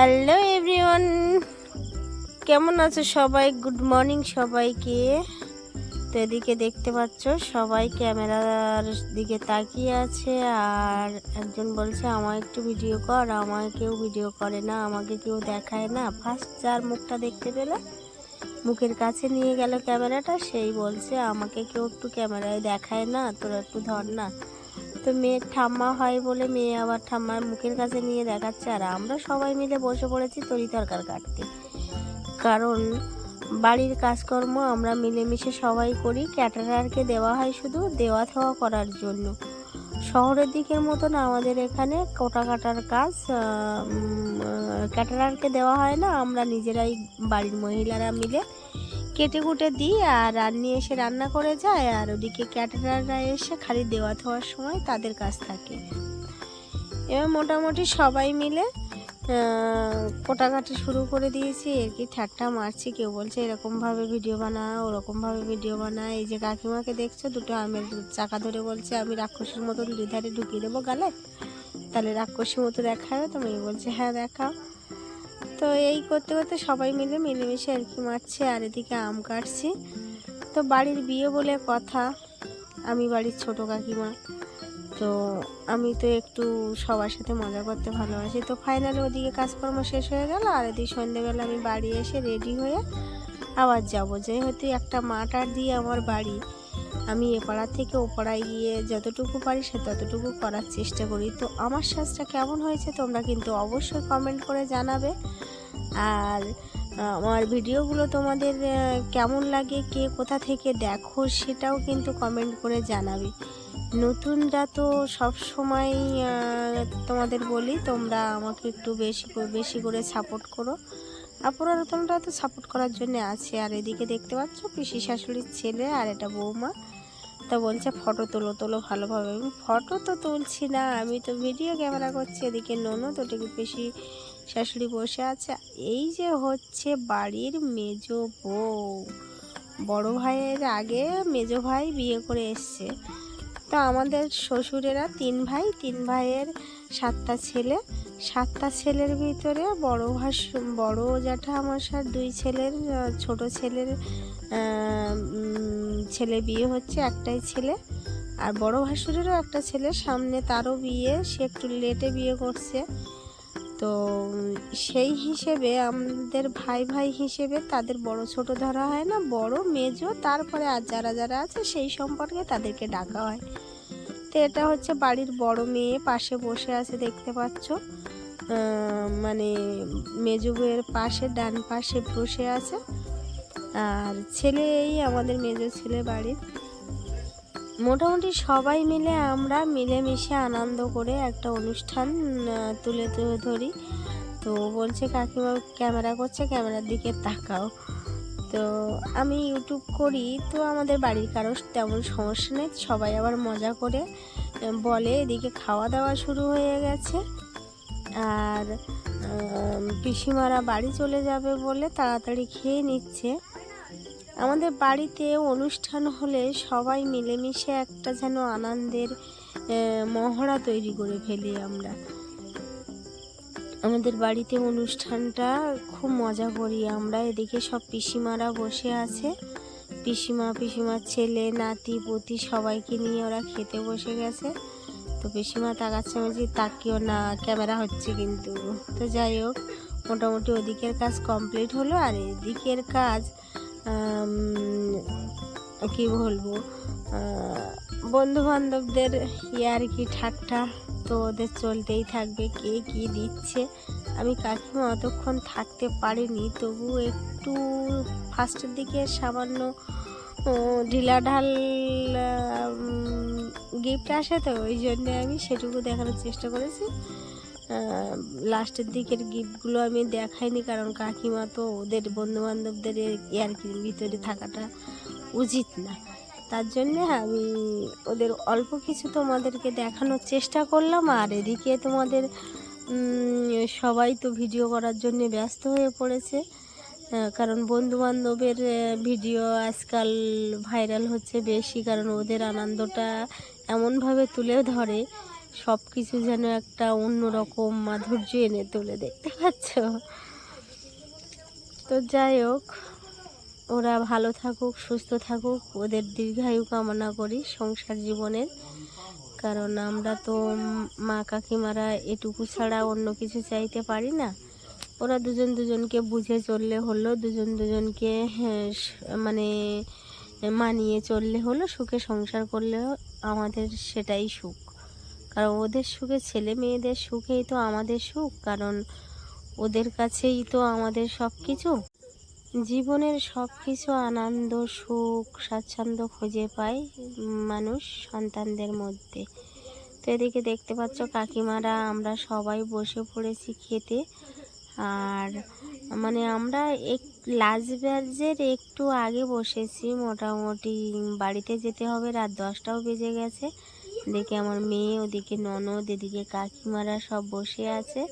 Hello everyone কেমন আছো সবাই? গুড মর্নিং সবাইকে। তো এদিকে দেখতে পাচ্ছ, সবাই ক্যামেরার দিকে তাকিয়ে আছে, আর একজন বলছে, আমায় একটু ভিডিও কর, আমায় কেউ ভিডিও করে না, আমাকে কেউ দেখায় না। ফার্স্ট যার মুখটা দেখতে পেলে, মুখের কাছে নিয়ে গেল ক্যামেরাটা, সেই বলছে, আমাকে কেউ একটু ক্যামেরায় দেখায় না, তোরা একটু ধর না। তো মেয়ের ঠাম্মা হয় বলে মেয়ে আবার ঠাম্মার মুখের কাছে নিয়ে দেখাচ্ছে। আর আমরা সবাই মিলে বসে পড়েছি তরি তরকার কাটতে। কারণ বাড়ির কাজকর্ম আমরা মিলেমিশে সবাই করি, ক্যাটারারকে দেওয়া হয় শুধু দেওয়া থাওয়া করার জন্য। শহরের দিকের মতন আমাদের এখানে কোটা কাটার কাজ ক্যাটারারকে দেওয়া হয় না, আমরা নিজেরাই বাড়ির মহিলারা মিলে কেটে কুটে দিই আর রান্নি এসে রান্না করে যায় আর ওদিকে ক্যাটারাররা এসে খালি দেওয়া থাওয়ার সময় তাদের কাজ থাকে। এবার মোটামুটি সবাই মিলে কোটাকাটি শুরু করে দিয়েছি। এর কি ঠাট্টা মারছি, কেউ বলছে এরকমভাবে ভিডিও বানা ওরকমভাবে ভিডিও বানা এই যে কাকিমাকে দেখছ, দুটো আমের চাকা ধরে বলছে, আমি রাক্ষসীর মতন দুধারে ঢুকিয়ে দেবো গালে, তাহলে রাক্ষসীর মতো দেখাবে? তো মেয়ে বলছে হ্যাঁ দেখাও। তো এই করতে করতে সবাই মিলে মিলেমিশে আর কি মারছে, আর এদিকে আম কাটছি। তো বাড়ির বিয়ে বলে কথা, আমি বাড়ির ছোট কাকিমা। তো আমি তো একটু সবার সাথে মজা করতে ভালোবাসি। তো ফাইনালি ওদিকে কাজকর্ম শেষ হয়ে গেল, আর এদিকে সন্ধ্যেবেলা আমি বাড়ি এসে রেডি হয়ে আবার যাব। যেহেতু একটা মাটার দিয়ে আমার বাড়ি আমি এ পাড়া থেকে ও পাড়ায় গিয়ে যতটুকু পারি সে ততটুকু করার চেষ্টা করি। তো আমার সাজটা কেমন হয়েছে তোমরা কিন্তু অবশ্যই কমেন্ট করে জানাবে। আর, আমার ভিডিওগুলো তোমাদের কেমন লাগে, কে কোথা থেকে দেখো সেটাও কিন্তু কমেন্ট করে জানাবে। নতুনরা তো সব সময় তোমাদের বলি তোমরা আমাকে একটু বেশি বেশি করে সাপোর্ট করো। আর পুরাতনরা তো সাপোর্ট করার জন্য আছে। আর এদিকে দেখতে পাচ্ছ পিসি শাশুড়ির ছেলে আর এটা বৌমা। তা বলছে, ফটো তোলো তোলো ভালোভাবে। আমি, ফটো তো তুলছি না, আমি তো ভিডিও ক্যামেরা করছি। এদিকে ননদ ওটিকে পিসি শাশুড়ি বসে আছে। এই যে হচ্ছে বাড়ির মেজ বউ। বড় ভাইয়ের আগে মেজ ভাই বিয়ে করে এসছে। তো আমাদের শ্বশুরেরা তিন ভাই, তিন ভাইয়ের সাতটা ছেলে। সাতটা ছেলের ভিতরে বড় ভাস, বড় জ্যাঠা মশার দুই ছেলের ছোট ছেলের ছেলে বিয়ে হচ্ছে একটাই ছেলে। আর বড় ভাসুরেরও একটা ছেলে। সামনে তারও বিয়ে। সে একটু লেটে বিয়ে করছে। তো, সেই হিসেবে আমাদের ভাই ভাই হিসেবে তাদের বড় ছোট ধরা হয় না। বড়, মেজো, তারপরে আর যারা যারা আছে সেই সম্পর্কে তাদেরকে ডাকা হয়। তো এটা হচ্ছে বাড়ির বড় মেয়ে, পাশে বসে আছে দেখতে পাচ্ছ। মানে মেজো বউয়ের পাশে, ডান পাশে বসে আছে। আর ছেলে এই আমাদের মেজো ছেলে বাড়ির। মোটামুটি সবাই মিলে আমরা মিলেমিশে আনন্দ করে একটা অনুষ্ঠান তুলে ধরি। তো বলছে কাকিমা, ক্যামেরা করছে, ক্যামেরার দিকে তাকাও। তো আমি ইউটিউব করি, তো আমাদের বাড়ির কারোর তেমন সমস্যা নেই, সবাই আবার মজা করে বলে, এদিকে খাওয়া দাওয়া শুরু হয়ে গেছে। আর পিসিমারা বাড়ি চলে যাবে বলে তাড়াতাড়ি খেয়ে নিচ্ছে। আমাদের বাড়িতে অনুষ্ঠান হলে সবাই মিলেমিশে একটা যেন আনন্দের মহড়া তৈরি করে ফেলি আমরা। আমাদের বাড়িতে অনুষ্ঠানটা খুব মজা করি আমরা। এদিকে সব পিসিমারা বসে আছে। পিসিমা, পিসিমার ছেলে, নাতি, পুতি সবাইকে নিয়ে ওরা খেতে বসে গেছে। তো পিসিমা তাকাচ্ছে আমি তাকিও না, ক্যামেরা হচ্ছে কিন্তু। তো যাই হোক, মোটামুটি ওদিকের কাজ কমপ্লিট হলো আর এদিকের কাজ কি বলব বন্ধু বান্ধবদের ইয়ার কি ঠাট্টা। তো ওদের চলতেই থাকবে, কে কী দিচ্ছে? আমি কাকিমা অতক্ষণ থাকতে পারিনি, তবু একটু ফার্স্টের দিকে সামান্য ঢিলাঢাল গিফট আসে তো, ওই জন্যে আমি সেটুকু দেখানোর চেষ্টা করেছি। লাস্টের দিকের গিফটগুলো আমি দেখাইনি, কারণ কাকিমা তো ওদের বন্ধুবান্ধবদের ইয়ার্কির ভিতরে থাকাটা উচিত না। তার জন্যে আমি ওদের অল্প কিছু তোমাদেরকে দেখানোর চেষ্টা করলাম, আর এদিকে তোমাদের সবাই তো ভিডিও করার জন্য ব্যস্ত হয়ে পড়েছে। কারণ বন্ধুবান্ধবের ভিডিও আজকাল ভাইরাল হচ্ছে বেশি, কারণ ওদের আনন্দটা এমনভাবে তুলে ধরে সব কিছু যেন একটা অন্যরকম মাধুর্য এনে তুলে দেখতে পাচ্ছ। তো যাই হোক ওরা ভালো থাকুক সুস্থ থাকুক। ওদের দীর্ঘায়ু কামনা করি সংসার জীবনের। কারণ আমরা তো মা কাকিমারা এটুকু ছাড়া অন্য কিছু চাইতে পারি না। ওরা দুজন দুজনকে বুঝে চললে হলো দুজন দুজনকে হ্যাঁ, মানে মানিয়ে চললে হলো সুখে সংসার করলেও আমাদের সেটাই সুখ। কারণ ওদের সুখে ছেলে মেয়েদের সুখেই তো আমাদের সুখ। কারণ ওদের কাছেই তো আমাদের সব কিছু জীবনের সব কিছু আনন্দ, সুখ, স্বাচ্ছন্দ্য খুঁজে পায় মানুষ সন্তানদের মধ্যে। তো এদিকে দেখতে পাচ্ছ কাকিমারা, আমরা সবাই বসে পড়েছি খেতে। আর মানে আমরা এক ব্যাচের একটু আগে বসেছি, মোটামুটি বাড়িতে যেতে হবে, রাত দশটাও বেজে গেছে। দেখে আমার মেয়ে, ওদিকে ননদ, এদিকে কাকিমারা সব বসে আছে।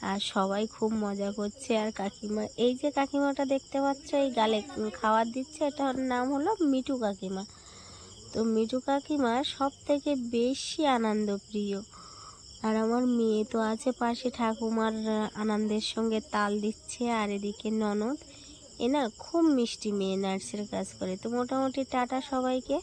আর সবাই খুব মজা করছে। আর কাকিমা, এই যে কাকিমাটা দেখতে পাচ্ছ, এই গালে খাবার দিচ্ছে, এটার নাম হলো মিঠু কাকিমা। তো মিঠু কাকিমা সব থেকে বেশি আনন্দ প্রিয় আর আমার মেয়ে তো আছে পাশে, ঠাকুমার আনন্দের সঙ্গে তাল দিচ্ছে। আর এদিকে ননদ, এ না খুব মিষ্টি মেয়ে নার্সের কাজ করে। তো মোটামুটি টাটা সবাইকে।